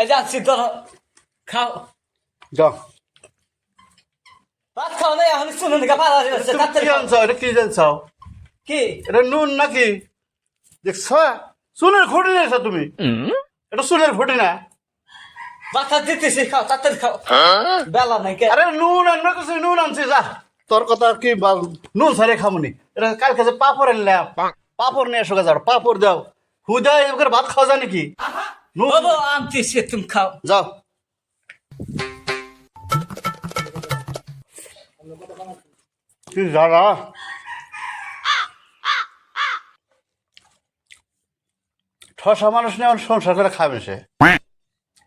এই যাচ্ছি ধরো। খাও। যাও। ভাত খাও না এখন শুনুন কি আনছো? এটা কি জানছো কি? এটা নুন নাকি? দেখছ? সুনের ঘটি নিয়েছো তুমি। এটা সুনের ঘটি না। মাথা দিতেছি খাও তাড়াতাড়ি খাও। বেলা নাই আরে নুন আনবে কিছু নুন আনছি যা। তোর কথা কি নুন সারে খামুনি। এটা কালকে যে পাপড় আনলাম। পাপড় নিয়ে এসো যাও পাপড় দাও। হুদা এবার ভাত খাওয়া যায় নাকি? বাবু আনতেছি তুমি খাও যাও কি ঠসা মানুষ নিয়ে আমার সংসার করে খাবে সে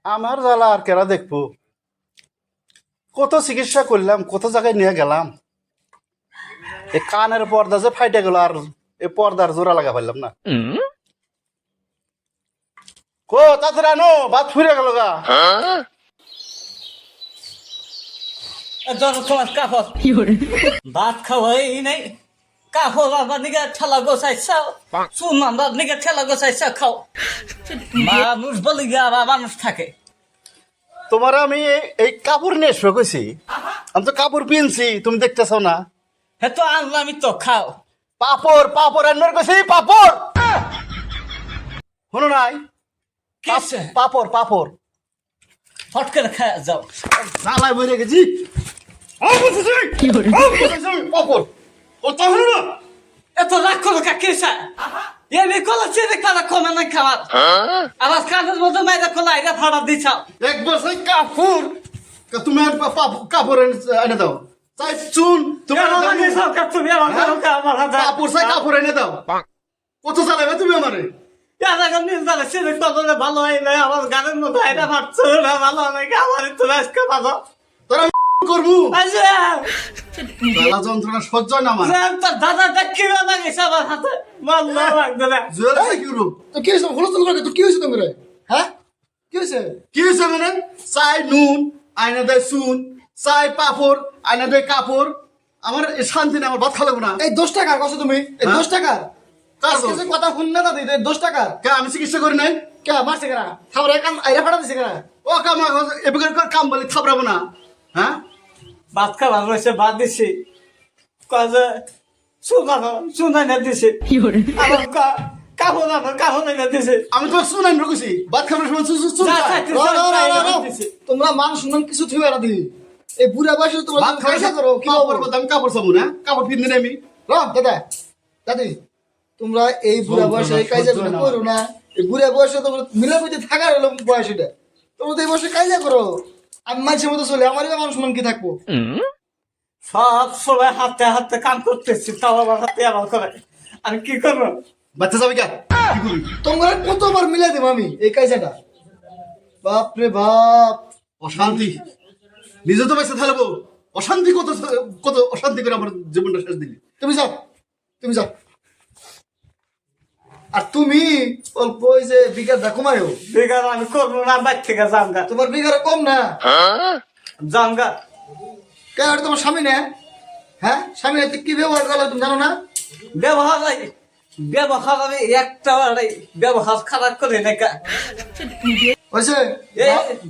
আমার জ্বালা আর কেরা দেখব কত চিকিৎসা করলাম কত জায়গায় নিয়ে গেলাম এই কানের পর্দা যে ফাইটে গেল আর এই পর্দার জোড়া লাগা পারলাম না কো তাড়াতাড়ি আনো ভাত ফুরে গেল গা। ভাত খাওয়া এই নাই। কাপড় ঠেলা চুন ঠেলা গোছাইছা খাও। মানুষ বলি গিয়ে আবার মানুষ থাকে। তোমার আমি এই- কাপড় নিয়ে এসবো কইছি। আমি তো কাপড় পিনছি তুমি দেখতেছ না। হে তো আমি তো খাও। পাপড় পাপড় আনবার কইছি পাপড়! শুনো নাই কিসে পাপড় পাপড়। ফট করে খাওয়া যাও। জ্বালায় বলে গেছি। পাপড়। ও তো হলো না। এত রাগ করো কা কিসা এমনি কলা চেরে খাওয়া কমে না খাওয়ার। আবার কাগজ মতো মাইরা কলা এটা ভাড়া দিছাও একবার সেই কাপড়। তুমি কাপড় এনে- দাও। চাই চুন। তুমি হ্যাঁ? কাপড় চাই কাপড় এনে দাও। কত চালাবে তুমি আমারে? ভালো হয় না আমার গানের ভাবছ না ভালো নাকি আমার তোরা করব যন্ত্রণা না আমার দাদা না না কি তো হ্যাঁ কি কি নুন আয়না দেয় কাপড় আমার শান্তি নেই আমার ভাত খালাবো না এই দশ টাকার কত তুমি, এই হ্যাঁ? দশ টাকার কথা শুন না দাদি এই দশ টাকার কে আমি চিকিৎসা করি নাই? কে মারছে কেনা খাবার কাম আইরা ফাটা দিছে কেনা ও কাম এবার কাম বলে থাপড়াবো না? হ্যাঁ? ভাত খাবার রয়েছে ভাত দিছি। কাজে শুনানো শুনাই না দিছি। আমার কাপড় আনো কাপড় না দিছি। আমি তো শুনাই রেখেছি ভাত খাবার সময় চুন চুন চুন। যা, খায়। যা, র, র, র, র, র। দিছে। তোমরা মান শুনলাম কিছু না দি। এই বুড়া বয়সে তোমরা ভাত খাইসা খাইসা করো কি কাপড় খবর? বলতে আমি কাপড় না পিন্দি আমি। র দাদা। দাদি। তোমরা এই বুড়া বয়সে এই কাজে করো না। এই বুড়া বয়সে তোমরা মিলামিতে থাকার হলো বয়স এটা। তোমরা তো এই বয়সে কাজে করো। আমি মাঝে মতো চলে আমারই মানুষ মন কি থাকব? সব সময় হাতে হাতে কাম করতেছি তাও আমার হাতে আমার করে। আমি কি করব? বাচ্চা যাবে কে? তোমরা কতবার মিলাই দেবো আমি এই কাজটা? বাপ রে বাপ। অশান্তি। নিজে তো বেঁচে থাকব। অশান্তি কত কত অশান্তি করে আমার জীবনটা শেষ দিলি। তুমি যাও তুমি যাও। আর তুমি অল্প ওই যে বিঘা কমায়ও বেকার আমি করব না বাইর থেকে জামগা তোমার বিঘার কম না? জামগা কেন আর তোমার স্বামী না? হ্যাঁ? স্বামী হাতে কি ব্যবহার করল তুমি জানো না? ব্যবহার ব্যবহার আমি একটা ব্যবহার খারাপ করে দেখা হয়েছে?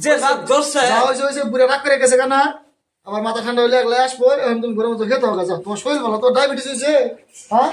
যে ভাত ধরছে। হয়েছে হয়েছে বুড়ে রাগ করে গেছে কেন? আমার মাথা ঠান্ডা হইলে একলা আসব এখন তুমি ঘরের মতো খেতে হবে তোমার শরীর ভালো তোমার ডায়াবেটিস হয়েছে। হ্যাঁ?